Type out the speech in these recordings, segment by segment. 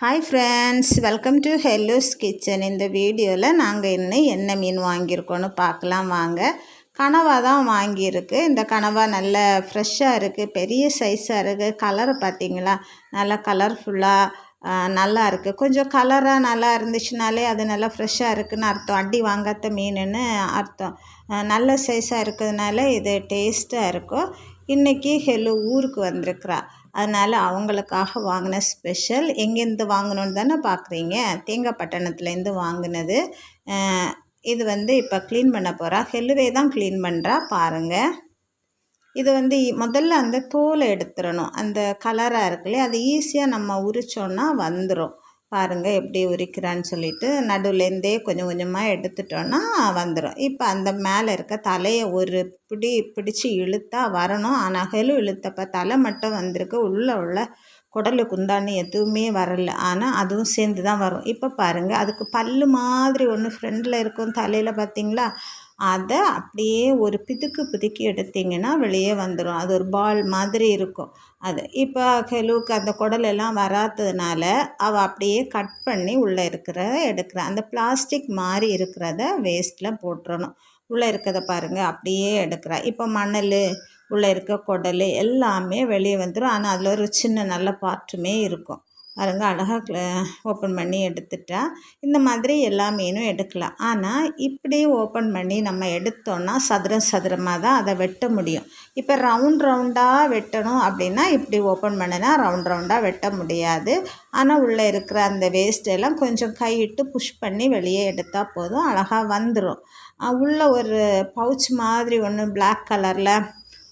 Hi friends welcome to hello's kitchen இந்த வீடியோவில் நாங்கள் இன்னும் என்ன மீன் வாங்கியிருக்கோன்னு பார்க்கலாம் வாங்க. கனவா தான் வாங்கியிருக்கு. இந்த கனவா நல்ல ஃப்ரெஷ்ஷாக இருக்குது பெரிய சைஸாக இருக்குது கலரை பார்த்தீங்களா? நல்லா கலர்ஃபுல்லாக நல்லா இருக்குது கொஞ்சம் கலராக நல்லா இருந்துச்சுனாலே அது நல்லா ஃப்ரெஷ்ஷாக இருக்குதுன்னு அர்த்தம். அடி வாங்காத மீனுன்னு அர்த்தம். நல்ல சைஸாக இருக்கிறதுனால இது டேஸ்ட்டாக இருக்கும். இன்றைக்கி ஹெலோ ஊருக்கு வந்திருக்கிறா. அதனால் அவங்களுக்காக வாங்கின ஸ்பெஷல் எங்கேருந்து வாங்கணுன்னு தானே பார்க்குறீங்க? தேங்காய் பட்டணத்துலேருந்து வாங்கினது. இது வந்து இப்போ க்ளீன் பண்ண போகிறா ஹெல்லுவே தான் க்ளீன் பண்ணுறா பாருங்கள் இது வந்து முதல்ல அந்த தோலை எடுத்துடணும். அந்த கலராக இருக்குல்லையே அது ஈஸியாக நம்ம உரித்தோன்னா வந்துடும் பாருங்கள் எப்படி உரிக்கிறான்னு சொல்லிட்டு நடுவுலேருந்தே கொஞ்சம் கொஞ்சமாக எடுத்துட்டோன்னா வந்துடும் இப்போ அந்த மேலே இருக்க தலையை ஒரு பிடி பிடிச்சி இழுத்தா வரணும். ஆனால் ஹெலு இழுத்தப்ப தலை மட்டும் வந்திருக்கு. உள்ளே உள்ள குடலு குந்தாணி எதுவுமே வரல. ஆனால் அதுவும் சேர்ந்து தான் வரும். இப்போ பாருங்கள் அதுக்கு பல் மாதிரி ஒன்று ஃப்ரெண்டில் இருக்கும் தலையில் பார்த்தீங்களா அதை அப்படியே ஒரு பிதுக்கு பிதுக்கி எடுத்திங்கன்னா வெளியே வந்துடும் அது ஒரு பால் மாதிரி இருக்கும். அது இப்போ ஹெலுக்கு அந்த குடலெல்லாம் வராததுனால அவள் அப்படியே கட் பண்ணி உள்ளே இருக்கிற எடுக்கிற. அந்த பிளாஸ்டிக் மாதிரி இருக்கிறத வேஸ்ட்டில் போட்டுறணும். உள்ளே இருக்கிறத பாருங்கள் அப்படியே எடுக்கிறேன் இப்போ மணல் உள்ளே இருக்க குடல் எல்லாமே வெளியே வந்துடும் ஆனால் அதில் ஒரு சின்ன நல்ல பார்ட்டுமே இருக்கும். பாருங்க அழகாக ஓப்பன் பண்ணி எடுத்துட்டா. இந்த மாதிரி எல்லா மீனும் எடுக்கலாம். ஆனால் இப்படி ஓப்பன் பண்ணி நம்ம எடுத்தோன்னா சதுரம் சதுரமாக தான் அதை வெட்ட முடியும். இப்போ ரவுண்ட் ரவுண்டாக வெட்டணும் அப்படின்னா இப்படி ஓப்பன் பண்ணினா ரவுண்ட் ரவுண்டாக வெட்ட முடியாது. ஆனால் உள்ளே இருக்கிற அந்த வேஸ்ட் எல்லாம் கொஞ்சம் கையிட்டு புஷ் பண்ணி வெளியே எடுத்தால் போதும் அழகாக வந்துடும் உள்ளே ஒரு பவுச் மாதிரி ஒன்று பிளாக் கலரில்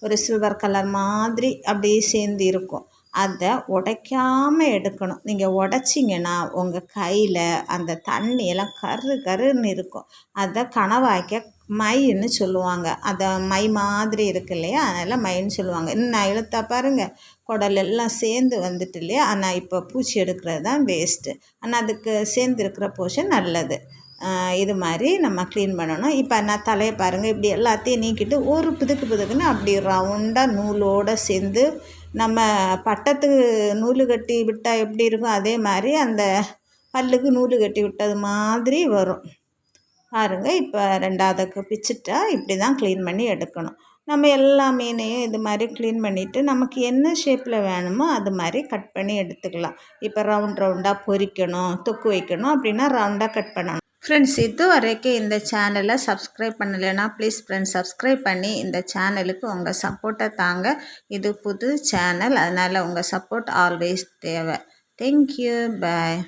ஒரு சில்வர் கலர் மாதிரி அப்படியே சேர்ந்து இருக்கும். அதை உடைக்காமல் எடுக்கணும். நீங்கள் உடச்சிங்கன்னா உங்கள் கையில் அந்த தண்ணியெல்லாம் கரு கருன்னு இருக்கும். அதை கனவாய்க்க மைன்னு சொல்லுவாங்க. அதை மை மாதிரி இருக்கு இல்லையா? அதனால் மைன்னு சொல்லுவாங்க. இன்னும் இழுத்தா பாருங்கள் குடல் எல்லாம் சேர்ந்து வந்துட்டு இல்லையா? ஆனால் இப்போ பூச்சி எடுக்கிறது தான் வேஸ்ட்டு ஆனால் அதுக்கு சேர்ந்து இருக்கிற போர்ஷன் நல்லது. இது மாதிரி நம்ம க்ளீன் பண்ணணும். இப்போ நான் தலையை பாருங்கள் இப்படி எல்லாத்தையும் நீக்கிட்டு ஒரு புதுக்கு புதுக்குன்னு அப்படி ரவுண்டாக நூலோடு சேர்ந்து நம்ம பட்டத்துக்கு நூல் கட்டி விட்டால் எப்படி இருக்கும்? அதே மாதிரி அந்த பல்லுக்கு நூல் கட்டி விட்டது மாதிரி வரும். பாருங்கள் இப்போ ரெண்டாவதுக்கு பிச்சுட்டா இப்படி தான் க்ளீன் பண்ணி எடுக்கணும். நம்ம எல்லா மீனையும் இது மாதிரி க்ளீன் பண்ணிவிட்டு நமக்கு என்ன ஷேப்பில் வேணுமோ அது மாதிரி கட் பண்ணி எடுத்துக்கலாம். இப்போ ரவுண்ட் ரவுண்டாக பொரிக்கணும் தொக்கு வைக்கணும் அப்படின்னா ரவுண்டாக கட் பண்ணணும். ஃப்ரெண்ட்ஸ் இது வரைக்கும் இந்த சேனலை சப்ஸ்கிரைப் பண்ணலைன்னா ப்ளீஸ் ஃப்ரெண்ட்ஸ் சப்ஸ்கிரைப் பண்ணி இந்த சேனலுக்கு உங்கள் சப்போர்ட்டை தாங்க. இது புது சேனல் அதனால் உங்கள் சப்போர்ட் ஆல்வேஸ் தேவை. Thank you bye